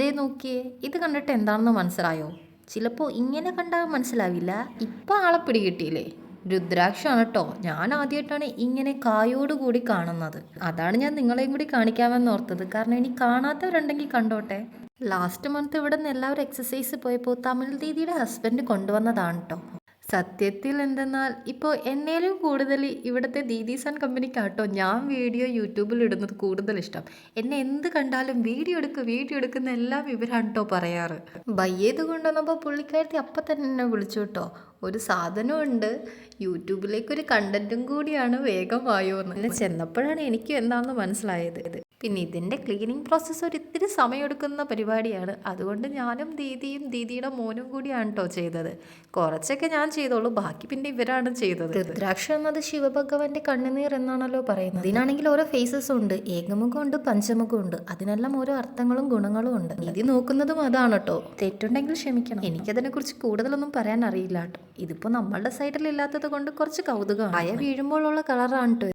ദേ നോക്കിയേ ഇത് കണ്ടിട്ട് എന്താണെന്ന് മനസ്സിലായോ? ചിലപ്പോൾ ഇങ്ങനെ കണ്ടാൽ മനസ്സിലാവില്ല. ഇപ്പം ആളെ പിടികിട്ടിയില്ലേ? രുദ്രാക്ഷമാണ് കേട്ടോ ഞാൻ ആദ്യമായിട്ടാണ് ഇങ്ങനെ കായോട് കൂടി കാണുന്നത്. അതാണ് ഞാൻ നിങ്ങളെയും കൂടി കാണിക്കാമെന്ന് ഓർത്തത്. കാരണം ഇനി കാണാത്തവരുണ്ടെങ്കിൽ കണ്ടോട്ടെ. ലാസ്റ്റ് മന്ത് ഇവിടെ നിന്ന് എല്ലാവരും എക്സസൈസ് പോയപ്പോൾ തമിഴ് ദീദിയുടെ ഹസ്ബൻഡ് കൊണ്ടുവന്നതാണ് കേട്ടോ സത്യത്തിൽ എന്തെന്നാൽ ഇപ്പോൾ എന്നേലും കൂടുതൽ ഇവിടുത്തെ ദീദീസൺ കമ്പനിക്കാട്ടോ ഞാൻ വീഡിയോ യൂട്യൂബിൽ ഇടുന്നത് കൂടുതൽ ഇഷ്ടം എന്നെ എന്ത് കണ്ടാലും വീഡിയോ എടുക്കുക വീഡിയോ എടുക്കുന്ന എല്ലാം ഇവരാണ് കേട്ടോ പറയാറ്. ബയ്യേത് കൊണ്ടുവന്നപ്പോൾ പുള്ളിക്കാരത്തി അപ്പം തന്നെ എന്നെ വിളിച്ചു കേട്ടോ ഒരു സാധനമുണ്ട് യൂട്യൂബിലേക്കൊരു കണ്ടന്റും കൂടിയാണ് വേഗം വായോ എന്ന് ചെന്നപ്പോഴാണ് എനിക്ക് എന്താണെന്ന് മനസ്സിലായത്. പിന്നെ ഇതിന്റെ ക്ലീനിങ് പ്രോസസ്സ് ഒരു ഇത്തിരി സമയമെടുക്കുന്ന പരിപാടിയാണ്. അതുകൊണ്ട് ഞാനും ദീദിയും ദീദിയുടെ മോനും കൂടിയാണ് കേട്ടോ ചെയ്തത്. കുറച്ചൊക്കെ ഞാൻ ചെയ്തോളൂ. ബാക്കി പിന്നെ ഇവരാണ് ചെയ്തത്. രുദ്രാക്ഷ എന്നത് ശിവഭഗവാന്റെ കണ്ണുനീർ എന്നാണല്ലോ പറയുന്നത്. ഇതിനാണെങ്കിൽ ഓരോ ഫേസസ് ഉണ്ട്. ഏകമുഖമുണ്ട് പഞ്ചമുഖമുണ്ട്. അതിനെല്ലാം ഓരോ അർത്ഥങ്ങളും ഗുണങ്ങളും ഉണ്ട്. ഇത് നോക്കുന്നതും അതാണ് കേട്ടോ തെറ്റുണ്ടെങ്കിൽ ക്ഷമിക്കണം. എനിക്കതിനെ കുറിച്ച് കൂടുതലൊന്നും പറയാൻ അറിയില്ല കേട്ടോ ഇതിപ്പോ നമ്മളുടെ സൈഡിൽ ഇല്ലാത്തത് കൊണ്ട് കുറച്ച് കൗതുകമാണ്. അയ വീഴുമ്പോഴുള്ള കളറാണ് കേട്ടോ